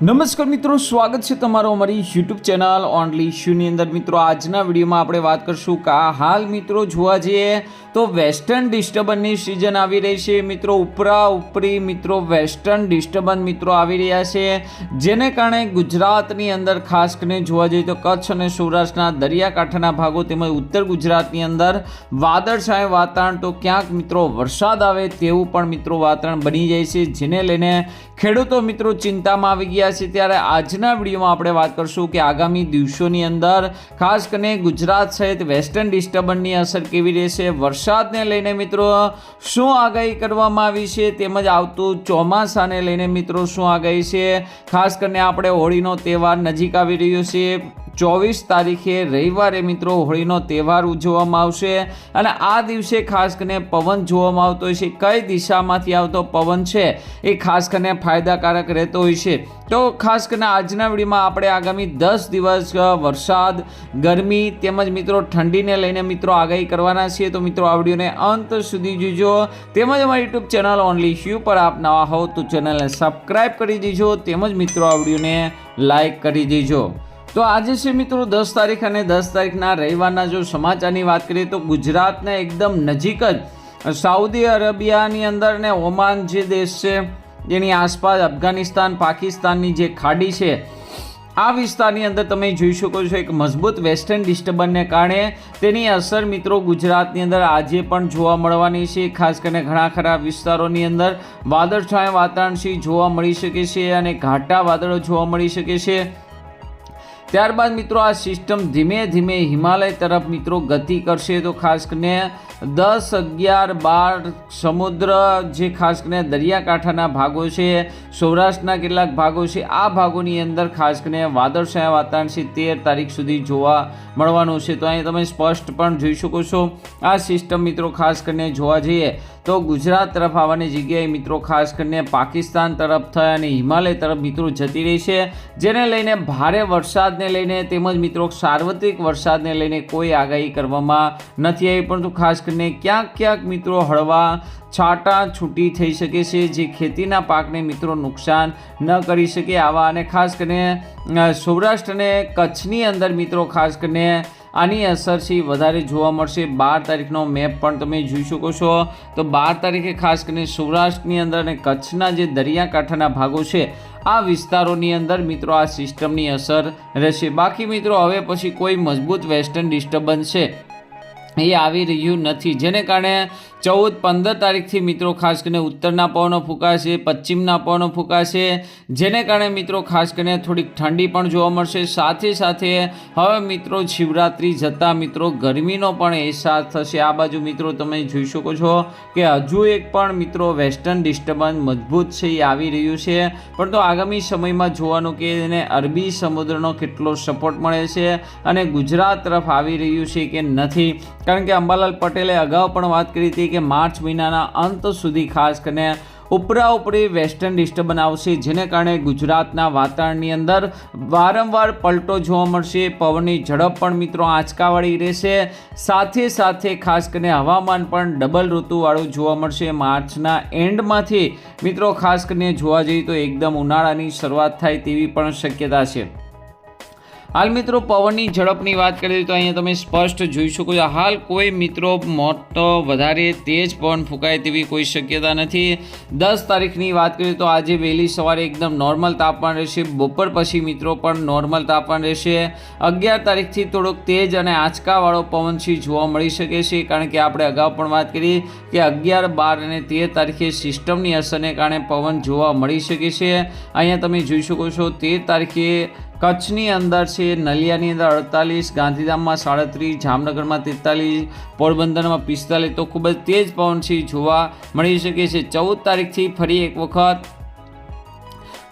નમસ્કાર મિત્રો, સ્વાગત છે તમારો અમારી યુટ્યુબ ચેનલ ઓનલી શ્યુની અંદર. મિત્રો, આજના વિડીયોમાં આપણે વાત કરશું કે હાલ મિત્રો જોવા જઈએ તો વેસ્ટર્ન ડિસ્ટર્બન્સની સિઝન આવી રહી છે. મિત્રો ઉપરા ઉપરી મિત્રો વેસ્ટર્ન ડિસ્ટર્બન્સ મિત્રો આવી રહ્યા છે, જેને કારણે ગુજરાતની અંદર ખાસ કરીને જોવા જઈએ તો કચ્છ અને સૌરાષ્ટ્રના દરિયાકાંઠાના ભાગો તેમજ ઉત્તર ગુજરાતની અંદર વાદળછાયું વાતાવરણ, તો ક્યાંક મિત્રો વરસાદ આવે તેવું પણ મિત્રો વાતાવરણ બની જાય છે, જેને લઈને ખેડૂતો મિત્રો ચિંતામાં આવી ગયા છે ત્યારે આજના વિડીયોમાં આપણે વાત કરશું કે આગામી દિવસોની અંદર ખાસ કરીને ગુજરાત સહિત વેસ્ટર્ન ડિસ્ટર્બન્સની અસર કેવી રહેશે, વરસાદને લઈને મિત્રો શું આગાહી કરવામાં આવી છે તેમજ આવતું ચોમાસાને લઈને મિત્રો શું આગાહી છે? ખાસ કરીને આપણે હોળીનો તહેવાર નજીક આવી રહ્યો છે. ચોવીસ તારીખે રવિવારે મિત્રો હોળીનો તહેવાર ઉજવવામાં આવશે અને આ દિવસે ખાસ કરીને પવન જોવામાં આવતો હોય છે. કઈ દિશામાંથી આવતો પવન છે એ ખાસ કરીને ફાયદાકારક રહેતો હોય છે. તો ખાસ કરીને આજના વિડીયોમાં આપણે આગામી દસ દિવસ વરસાદ, ગરમી તેમજ મિત્રો ઠંડીને લઈને મિત્રો આગાહી કરવાના છીએ. તો મિત્રો આ વિડીયોને અંત સુધી જોજો. તેમજ અમારી યુટ્યુબ ચેનલ ઓનલી શ્યુ પર આપ નવા હો તો ચેનલને સબસ્ક્રાઈબ કરી દેજો. તેમજ મિત્રો આ વિડીયોને લાઈક કરી દેજો. તો આજે છે મિત્રો દસ તારીખ અને દસ તારીખના રવિવારના જો સમાચારની વાત કરીએ તો ગુજરાતને એકદમ નજીક જ સાઉદી અરેબિયાની અંદર ને ઓમાન જે દેશ છે જેની આસપાસ અફઘાનિસ્તાન, પાકિસ્તાનની જે ખાડી છે, આ વિસ્તારની અંદર તમે જોઈ શકો છો એક મજબૂત વેસ્ટર્ન ડિસ્ટર્બન્સને કારણે તેની અસર મિત્રો ગુજરાતની અંદર આજે પણ જોવા મળવાની છે. ખાસ કરીને ઘણા ખરા વિસ્તારોની અંદર વાદળછાયા વાતાવરણ છે, જોવા મળી શકે છે અને ઘાટા વાદળો જોવા મળી શકે છે. ત્યારબાદ મિત્રો આ સિસ્ટમ ધીમે ધીમે હિમાલય તરફ મિત્રો ગતિ કરશે. તો ખાસ કરીને દસ અગિયાર બાર સમુદ્ર જે ખાસ કરીને દરિયાકાંઠાના ભાગો છે, સૌરાષ્ટ્રના કેટલાક ભાગો છે, આ ભાગોની અંદર ખાસ કરીને વાદળછાયા વાતાવરણ છે, તેર તારીખ સુધી જોવા મળવાનું છે. તો અહીં તમે સ્પષ્ટ પણ જોઈ શકો છો. આ સિસ્ટમ મિત્રો ખાસ કરીને જોવા જઈએ તો ગુજરાત તરફ આવવાની જગ્યાએ મિત્રો ખાસ કરીને પાકિસ્તાન તરફ થઈ અને હિમાલય તરફ મિત્રો જતી રહી છે, જેને લઈને ભારે વરસાદને લઈને તેમજ મિત્રો સાર્વત્રિક વરસાદને લઈને કોઈ આગાહી કરવામાં નથી આવી, પરંતુ ખાસ કરીને ક્યાંક ક્યાંક મિત્રો હળવા છાંટા છૂટી થઈ શકે છે, જે ખેતીના પાકને મિત્રો નુકસાન ન કરી શકે આવા અને ખાસ કરીને સૌરાષ્ટ્રને કચ્છની અંદર મિત્રો ખાસ કરીને આની અસર છે વધારે જોવા મળશે. બાર તારીખનો મેપ પણ તમે જોઈ શકો છો. તો બાર તારીખે ખાસ કરીને સૌરાષ્ટ્રની અંદર અને કચ્છના જે દરિયાકાંઠાના ભાગો છે, આ વિસ્તારોની અંદર મિત્રો આ સિસ્ટમની અસર રહેશે. બાકી મિત્રો, હવે પછી કોઈ મજબૂત વેસ્ટર્ન ડિસ્ટર્બન્સ છે એ આવી રહ્યું નથી. જેને કારણે ચૌદ, પંદર તારીખથી મિત્રો ખાસ કરીને ઉત્તરના પવનો ફૂંકાશે, પશ્ચિમના પવનો ફૂંકાશે, જેને કારણે મિત્રો ખાસ કરીને થોડીક ઠંડી પણ જોવા મળશે. સાથે સાથે હવે મિત્રો શિવરાત્રિ જતાં મિત્રો ગરમીનો પણ અહેસાસ થશે. આ બાજુ મિત્રો તમે જોઈ શકો છો કે હજુ એક પણ મિત્રો વેસ્ટર્ન ડિસ્ટર્બન્સ મજબૂત છે, એ આવી રહ્યું છે. પરંતુ આગામી સમયમાં જોવાનું કે એને અરબી સમુદ્રનો કેટલો સપોર્ટ મળે છે અને ગુજરાત તરફ આવી રહ્યું છે કે નથી. કારણ કે અંબાલાલ પટેલે અગાઉ પણ વાત કરી હતી કે માર્ચ મહિનાના અંત સુધી ખાસ કરીને ઉપરા ઉપરી વેસ્ટર્ન ડિસ્ટર્બન આવશે જેને કારણે ગુજરાતના વાતાવરણની અંદર વારંવાર પલટો જોવા મળશે, પવનની ઝડપ પણ મિત્રો આંચકાવાળી રહેશે. સાથે સાથે ખાસ કરીને હવામાન પણ ડબલ ઋતુવાળું જોવા મળશે. માર્ચના એન્ડમાંથી મિત્રો ખાસ કરીને જોવા જઈએ તો એકદમ ઉનાળાની શરૂઆત થાય તેવી પણ શક્યતા છે. હાલ મિત્રો પવનની ઝડપની વાત કરીએ તો અહીંયા તમે સ્પષ્ટ જોઈ શકો છો. હાલ કોઈ મિત્રો મોટો, વધારે તેજ પવન ફૂંકાય તેવી કોઈ શક્યતા નથી. દસ તારીખની વાત કરીએ તો આજે વહેલી સવારે એકદમ નોર્મલ તાપમાન રહેશે. બપોર પછી મિત્રો પણ નોર્મલ તાપમાન રહેશે. અગિયાર તારીખથી થોડોક તેજ અને આંચકાવાળો પવન છે જોવા મળી શકે છે? કારણ કે આપણે અગાઉ પણ વાત કરી કે અગિયાર, બાર અને તેર તારીખે સિસ્ટમની અસરને કારણે પવન જોવા મળી શકે છે. અહીંયા તમે જોઈ શકો છો, તેર તારીખે કચ્છની અંદર છે, નલિયાની અંદર અડતાલીસ, ગાંધીધામમાં સાડત્રીસ, જામનગરમાં તેતાલીસ, પોરબંદરમાં પિસ્તાલીસ, તો ખૂબ જ તેજ પવન છે, જોવા મળી શકે છે. ચૌદ તારીખથી ફરી એક વખત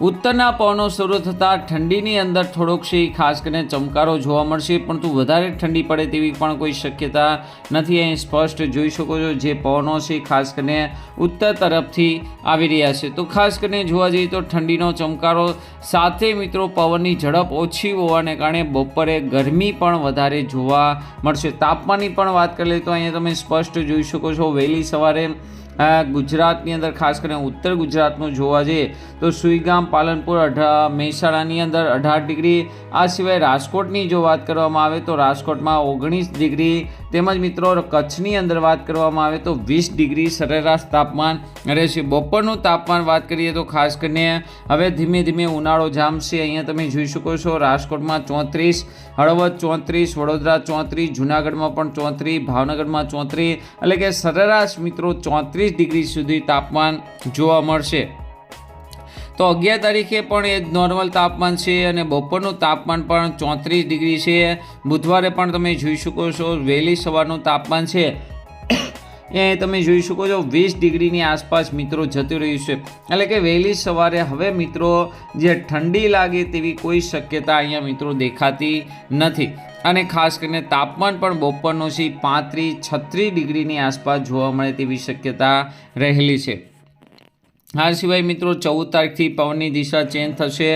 ઉત્તરના પવનો શરૂ થતાં ઠંડીની અંદર થોડોક છે ખાસ કરીને ચમકારો જોવા મળશે, પરંતુ વધારે ઠંડી પડે તેવી પણ કોઈ શક્યતા નથી. અહીં સ્પષ્ટ જોઈ શકો છો જે પવનો છે, ખાસ કરીને ઉત્તર તરફથી આવી રહ્યા છે. તો ખાસ કરીને જોવા જઈએ તો ઠંડીનો ચમકારો સાથે મિત્રો પવનની ઝડપ ઓછી હોવાને કારણે બપોરે ગરમી પણ વધારે જોવા મળશે. તાપમાનની પણ વાત કરી લઈએ તો અહીંયા તમે સ્પષ્ટ જોઈ શકો છો, વહેલી સવારે ગુજરાતની અંદર, ખાસ કરીને ઉત્તર ગુજરાતનું જોવા જઈએ તો સુઈગામ, પાલનપુર, અઢા, મહેસાણાની અંદર અઢાર ડિગ્રી. આ સિવાય રાજકોટની જો વાત કરવામાં આવે તો રાજકોટમાં ઓગણીસ ડિગ્રી. તેમજ મિત્રો, કચ્છની અંદર વાત કરવામાં આવે તો વીસ ડિગ્રી સરેરાશ તાપમાન રહેશે. બપોરનું તાપમાન વાત કરીએ તો ખાસ કરીને હવે ધીમે ધીમે ઉનાળો જામશે. અહીંયા તમે જોઈ શકો છો રાજકોટમાં ચોત્રીસ, હળવદ ચોત્રીસ, વડોદરા ચોત્રીસ, જુનાગઢમાં પણ ચોત્રીસ, ભાવનગરમાં ચોત્રીસ. એટલે કે સરેરાશ મિત્રો, ચોત્રીસ ડિગ્રી સુધી તાપમાન જોવા મળશે. તો અગિયાર તારીખે પણ એ નોર્મલ તાપમાન છે અને બપોરનું તાપમાન પણ ચોત્રીસ ડિગ્રી છે. બુધવારે પણ તમે જોઈ શકો છો વહેલી સવારનું તાપમાન છે એ તમે જોઈ શકો છો, વીસ ડિગ્રીની આસપાસ મિત્રો જતું રહ્યું છે. એટલે કે વહેલી સવારે હવે મિત્રો જે ઠંડી લાગે તેવી કોઈ શક્યતા અહીંયા મિત્રો દેખાતી નથી. અને ખાસ કરીને તાપમાન પણ બપોરનું છે, પાંત્રીસ છત્રીસ ડિગ્રીની આસપાસ જોવા મળે તેવી શક્યતા રહેલી છે. આ સિવાય મિત્રો ચૌદ તારીખથી પવનની દિશા ચેન્જ થશે.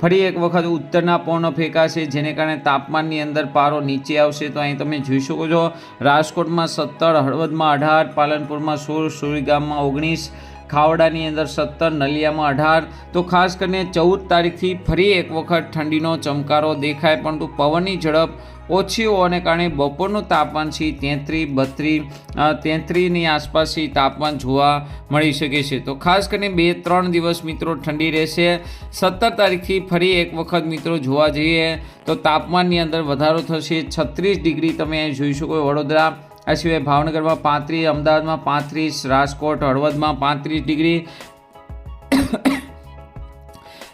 ફરી એક વખત ઉત્તરના પવનો ફેંકાશે, જેને કારણે તાપમાનની અંદર પારો નીચે આવશે. તો અહીં તમે જોઈ શકો છો, રાજકોટમાં સત્તર, હળવદમાં અઢાર, પાલનપુરમાં સોળ, સુરીગામમાં ઓગણીસ, ખાવડાની અંદર સત્તર, નલિયામાં અઢાર. તો ખાસ કરીને ચૌદ તારીખથી ફરી એક વખત ઠંડીનો ચમકારો દેખાય, પરંતુ પવનની ઝડપ ઓછી હોવાને કારણે બપોરનું તાપમાન છે તેત્રીસ બત્રીસ તેત્રીસની આસપાસ તાપમાન જોવા મળી શકે છે. તો ખાસ કરીને બે, ત્રણ દિવસ મિત્રો ઠંડી રહેશે. સત્તર તારીખથી ફરી એક વખત મિત્રો જોવા જઈએ તો તાપમાનની અંદર વધારો થશે. છત્રીસ ડિગ્રી તમે જોઈ શકો વડોદરા. આ સિવાય ભાવનગરમાં પાંત્રીસ, અમદાવાદમાં પાંત્રીસ, રાજકોટ, હળવદમાં પાંત્રીસ ડિગ્રી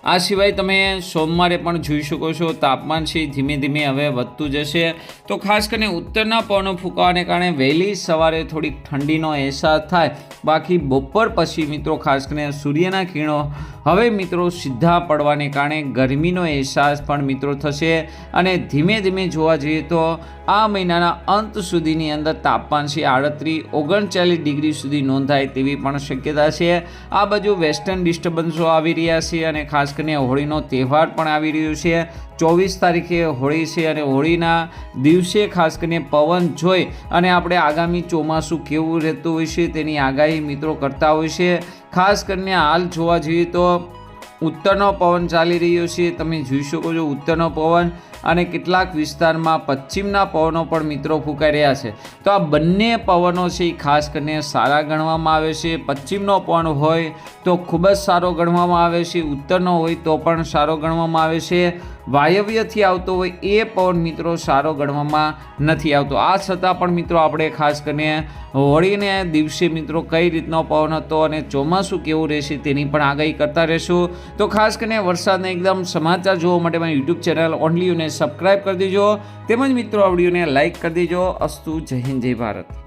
આ સિવાય તમે સોમવારે પણ જોઈ શકો છો, તાપમાન છે, ધીમે ધીમે હવે વધતું જશે. તો ખાસ કરીને ઉત્તરના પવનો ફૂંકાવાને કારણે વહેલી સવારે થોડીક ઠંડીનો અહેસાસ થાય. બાકી બપોર પછી મિત્રો ખાસ કરીને સૂર્યના કિરણો હવે મિત્રો સીધા પડવાને કારણે ગરમીનો અહેસાસ પણ મિત્રો થશે. અને ધીમે ધીમે જોવા જઈએ તો આ મહિનાના અંત સુધીની અંદર તાપમાન છે આડત્રીસ ઓગણચાલીસ ડિગ્રી સુધી નોંધાય તેવી પણ શક્યતા છે. આ બાજુ વેસ્ટર્ન ડિસ્ટર્બન્સો આવી રહ્યા છે અને ખાસ કરીને હોળીનો તહેવાર પણ આવી રહ્યો છે. ચોવીસ તારીખે હોળી છે અને હોળીના દિવસે ખાસ કરીને પવન જોઈ અને આપણે આગામી ચોમાસું કેવું રહેતું હોય છે તેની આગાહી મિત્રો કરતા હોય છે. ખાસ કરીને હાલ જોવા જઈએ તો ઉત્તરનો પવન ચાલી રહ્યો છે. તમે જોઈ શકો છો ઉત્તરનો પવન અને કેટલાક વિસ્તારમાં પશ્ચિમના પવનો પણ મિત્રો ફૂંકાઈ રહ્યા છે. તો આ બંને પવનો છે એ ખાસ કરીને સારા ગણવામાં આવે છે. પશ્ચિમનો પવન હોય તો ખૂબ જ સારો ગણવામાં આવે છે. ઉત્તરનો હોય તો પણ સારો ગણવામાં આવે છે. વાયવ્યથી આવતો હોય એ પવન મિત્રો સારો ગણવામાં નથી આવતો. આ છતાં પણ મિત્રો આપણે ખાસ કરીને હોળીને દિવસે મિત્રો કઈ રીતનો પવન હતો અને ચોમાસું કેવું રહેશે તેની પણ આગાહી કરતા રહેશું. તો ખાસ કરીને વરસાદના એકદમ સમાચાર જોવા માટે મારી યુટ્યુબ ચેનલ ઓનલી યુને સબસ્ક્રાઈબ કરી દેજો. તેમજ મિત્રો આ વિડીયોને લાઇક કરી દેજો. અસ્તુ જય હિન્દ, જય ભારત.